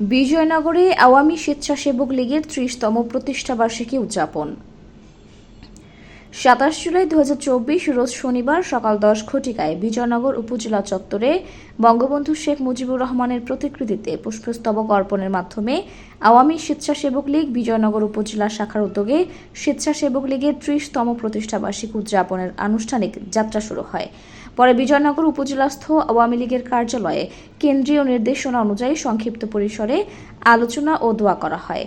বিজয়নগরে আওয়ামী স্বেচ্ছাসেবক লীগের ত্রিশতম প্রতিষ্ঠাবার্ষিকী উদযাপন। সাতাশ জুলাই দু হাজার চব্বিশ রোজ শনিবার সকাল দশ ঘটিকায় বিজয়নগর উপজেলা চত্বরে বঙ্গবন্ধু শেখ মুজিবুর রহমানের প্রতিকৃতিতে পুষ্পস্তবক অর্পণের মাধ্যমে আওয়ামী স্বেচ্ছাসেবক লীগ বিজয়নগর উপজেলা শাখার উদ্যোগে স্বেচ্ছাসেবক লীগের ত্রিশতম প্রতিষ্ঠাবার্ষিকী উদযাপনের আনুষ্ঠানিক যাত্রা শুরু হয়। পরে বিজয়নগর উপজেলাস্থ আওয়ামী লীগের কার্যালয়ে কেন্দ্রীয় নির্দেশনা অনুযায়ী সংক্ষিপ্ত পরিসরে আলোচনা ও দোয়া করা হয়।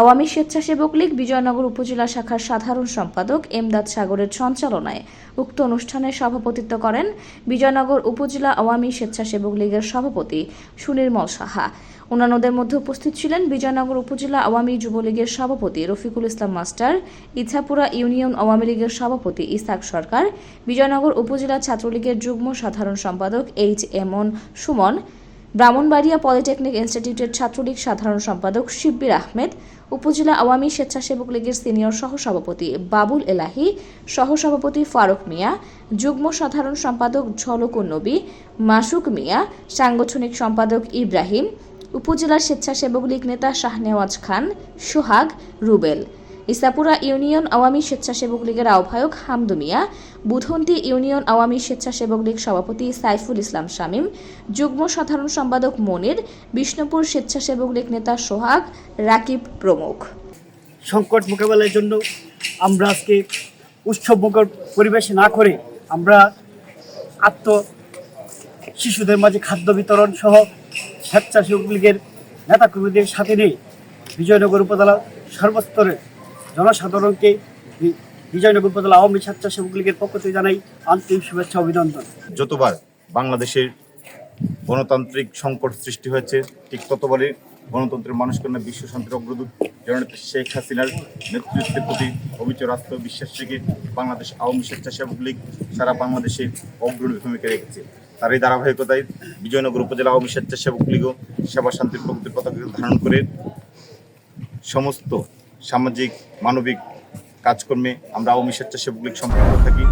আওয়ামী স্বেচ্ছাসেবক লীগ বিজয়নগর উপজেলা শাখার সাধারণ সম্পাদক এমদাদ সাগরের সঞ্চালনায় উক্ত অনুষ্ঠানে সভাপতিত্ব করেন বিজয়নগর উপজেলা আওয়ামী স্বেচ্ছাসেবক লীগের সভাপতি সুনির্মল সাহা। অন্যান্যদের মধ্যে উপস্থিত ছিলেন বিজয়নগর উপজেলা আওয়ামী যুবলীগের সভাপতি রফিকুল ইসলাম মাস্টার, ইছাপুরা ইউনিয়ন আওয়ামী লীগের সভাপতি ইসাক সরকার, বিজয়নগর উপজেলা ছাত্রলীগের যুগ্ম সাধারণ সম্পাদক এইচ এমন সুমন ব্রাহ্মণবাড়িয়া পলিটেকনিক ইনস্টিটিউটের ছাত্রলীগ সাধারণ সম্পাদক শিব্বির আহমেদ, উপজেলা আওয়ামী স্বেচ্ছাসেবক লীগের সিনিয়র সহসভাপতি বাবুল এলাহি, সহসভাপতি ফারুক মিয়া, যুগ্ম সাধারণ সম্পাদক ঝলকুন নবী, মাসুক মিয়া, সাংগঠনিক সম্পাদক ইব্রাহিম, উপজেলা স্বেচ্ছাসেবক লীগ নেতা শাহনেওয়াজ খান, সোহাগ রুবেল। ইসাপুরা ইউনিয়ন আওয়ামী স্বেচ্ছাসেবক লীগের আহ্বায়ক হামদু মিয়া, বুধন্তি ইউনিয়ন আওয়ামী স্বেচ্ছাসেবক লীগ সভাপতি সাইফুল ইসলাম শামীম, যুগ্ম সাধারণ সম্পাদক মনির, বিষ্ণুপুর স্বেচ্ছাসেবক লীগ নেতা সোহাগ, রাকিব প্রমুখ। সংকট মোকাবেলার জন্য আমরা আজকে উৎসব মুখর পরিবেশ না করে আমরা আত্ম শিশুদের মাঝে খাদ্য বিতরণ সহ স্বেচ্ছাসেবক লীগের নেতাকর্মীদের সাথে নিয়ে বিজয়নগর উপজেলা সর্বস্তরের জনসাধারণকে বিজয়নগর উপজেলা আওয়ামী স্বেচ্ছাসেবক লীগের পক্ষ থেকে জানাই আন্তরিক শুভেচ্ছা অভিনন্দন। যতবার বাংলাদেশের গণতান্ত্রিক সংকট সৃষ্টি হয়েছে, ঠিক ততবারই গণতন্ত্রের মানুষ কন্যা বিশ্ব শান্তির অগ্রদূত জননেত্রী শেখ হাসিনার নেতৃত্বের প্রতি অবিচর আস্থ বিশ্বাস রেখে বাংলাদেশ আওয়ামী স্বেচ্ছাসেবক লীগ সারা বাংলাদেশে অগ্রণী ভূমিকা রেখেছে। তার এই ধারাবাহিকতায় বিজয়নগর উপজেলা আওয়ামী স্বেচ্ছাসেবক লীগও সেবা শান্তির প্রকৃতির পতাকা ধারণ করে সমস্ত সামাজিক মানবিক কাজকর্মে আমরা আওয়ামী স্বেচ্ছাসেবক লীগ সম্পর্ক থাকি।